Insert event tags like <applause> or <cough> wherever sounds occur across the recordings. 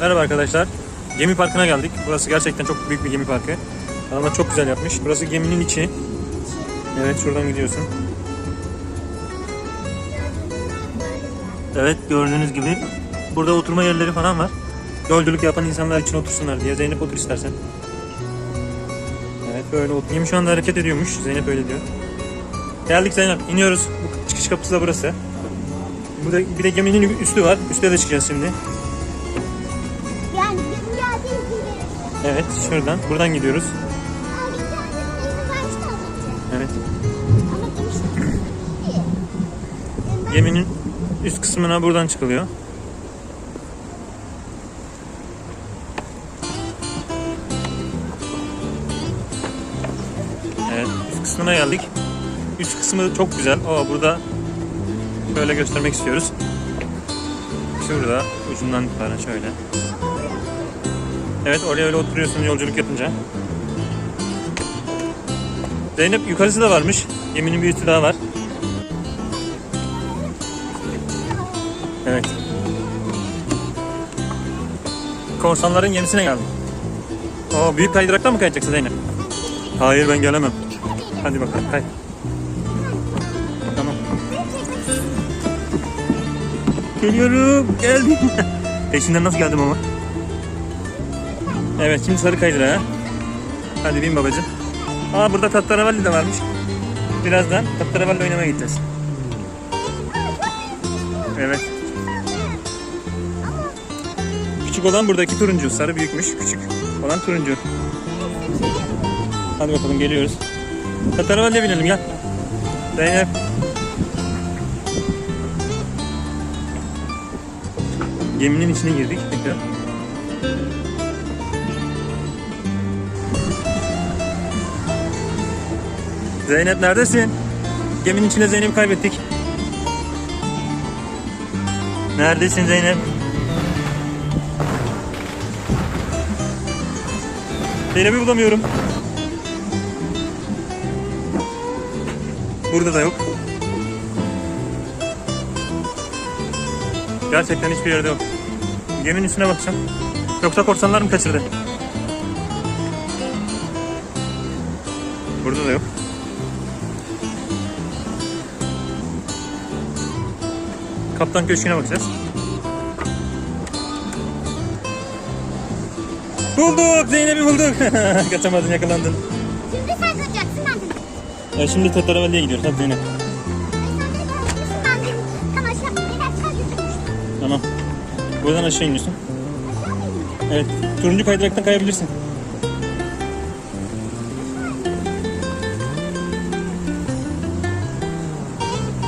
Merhaba arkadaşlar. Gemi parkına geldik. Burası gerçekten çok büyük bir gemi parkı. Adamlar çok güzel yapmış. Burası geminin içi. Evet şuradan gidiyorsun. Evet gördüğünüz gibi burada oturma yerleri falan var. Yolculuk yapan insanlar için otursunlar diye. Zeynep otur istersen. Evet böyle otur. Gemi şu anda hareket ediyormuş. Zeynep öyle diyor. Geldik Zeynep. iniyoruz. Bu çıkış kapısı da burası. Burada bir de geminin üstü var. Üste de çıkacağız şimdi. Evet şuradan. Buradan gidiyoruz. Evet. Geminin üst kısmına buradan çıkılıyor. Evet, üst kısmına geldik. Üst kısmı çok güzel. Aa, burada böyle göstermek istiyoruz. Şurada ucundan itibaren şöyle. Evet, oraya öyle oturuyorsun yolculuk yapınca. Zeynep yukarısı da varmış. Geminin bir üstü daha var. Evet. Korsanların gemisine geldim. Oo, büyük kaydıraktan mı kayacaksın Zeynep? Hayır ben gelemem. Hadi bakalım kay. Tamam. Geliyorum. Geldim. <laughs> Peşinden nasıl geldim ama? Evet şimdi sarı kaydırağa. Hadi bin babacığım. Aa burada Tattaravalli de varmış. Birazdan Tattaravalli oynamaya gideceğiz. Evet. Küçük olan buradaki turuncu. Sarı büyükmüş. Küçük olan turuncu. Hadi bakalım geliyoruz. Tataravalli'ye binelim gel. Zeynep. Geminin içine girdik tekrar. Zeynep neredesin? Geminin içine Zeynep'i kaybettik. Neredesin Zeynep? Zeynep'i bulamıyorum. Burada da yok. Gerçekten hiçbir yerde yok. Geminin üstüne bakacağım. Yoksa korsanlar mı kaçırdı? Burada da yok. Kaptan Köşkü'ne bakacağız. Bulduk! Zeynep'i bulduk! <laughs> Kaçamadın yakalandın. Şimdi sen kaçacaksın ben de. Ya şimdi Tataravalli'ye gidiyoruz. Hadi Zeynep. Tamam. Buradan aşağı iniyorsun. Evet. Turuncu kaydıraktan kayabilirsin.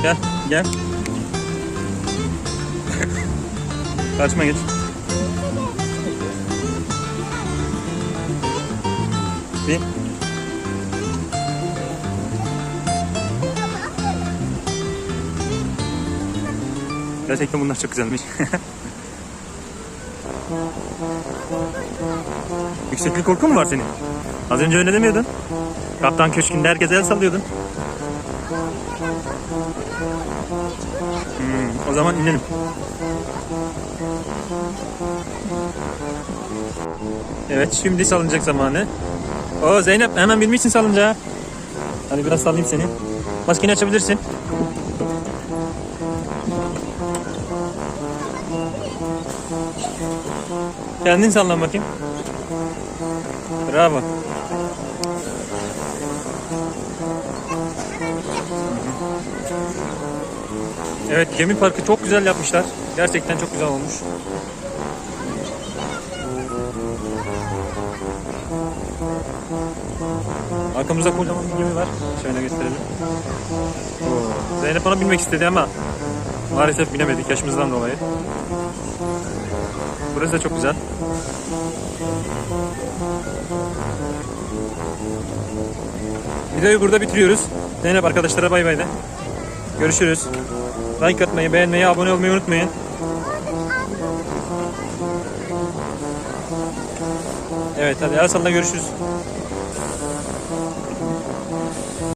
Gel, gel. Kaçma geç. Bir. Gerçekten bunlar çok güzelmiş. <laughs> Yükseklik korkun mu var senin? Az önce öyle demiyordun. Kaptan Köşkü'nde herkese el sallıyordun. Hmm, o zaman inelim. Evet şimdi salıncak zamanı. Oo Zeynep hemen binmişsin salıncağa. Hadi biraz sallayayım seni. Maskeni açabilirsin. Kendin sallan bakayım. Bravo. Evet gemi parkı çok güzel yapmışlar. Gerçekten çok güzel olmuş. Arkamızda kocaman bir gemi var. Şöyle gösterelim. Zeynep bana binmek istedi ama maalesef binemedik yaşımızdan dolayı. Burası da çok güzel. Videoyu burada bitiriyoruz. Zeynep arkadaşlara bay bay de. Görüşürüz. Like atmayı, beğenmeyi, abone olmayı unutmayın. Evet hadi el salla görüşürüz.